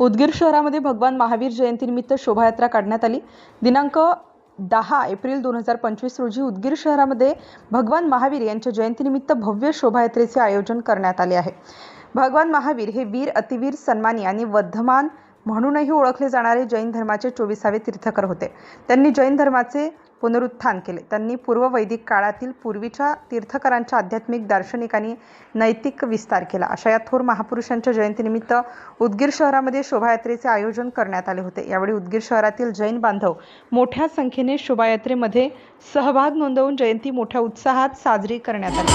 उदगीर शहरामध्ये भगवान महावीर जयंतीनिमित्त शोभायात्रा काढण्यात आली. दिनांक दहा एप्रिल दोन हजार पंचवीस रोजी उदगीर शहरामध्ये भगवान महावीर यांच्या जयंतीनिमित्त भव्य शोभायात्रेचे आयोजन करण्यात आले आहे. भगवान महावीर हे वीर अतिवीर सन्मानी आणि वर्धमान म्हणूनही ओळखले जाणारे जैन धर्माचे चोवीसावे तीर्थकर होते. त्यांनी जैन धर्माचे पुनरुत्थान केले. त्यांनी पूर्व वैदिक काळातील पूर्वीच्या तीर्थकरांच्या आध्यात्मिक दार्शनिक आणि नैतिक विस्तार केला. अशा या थोर महापुरुषांच्या जयंतीनिमित्त उदगीर शहरामध्ये शोभायात्रेचे आयोजन करण्यात आले होते. यावेळी उदगीर शहरातील जैन बांधव मोठ्या संख्येने शोभायात्रेमध्ये सहभाग नोंदवून जयंती मोठ्या उत्साहात साजरी करण्यात आली.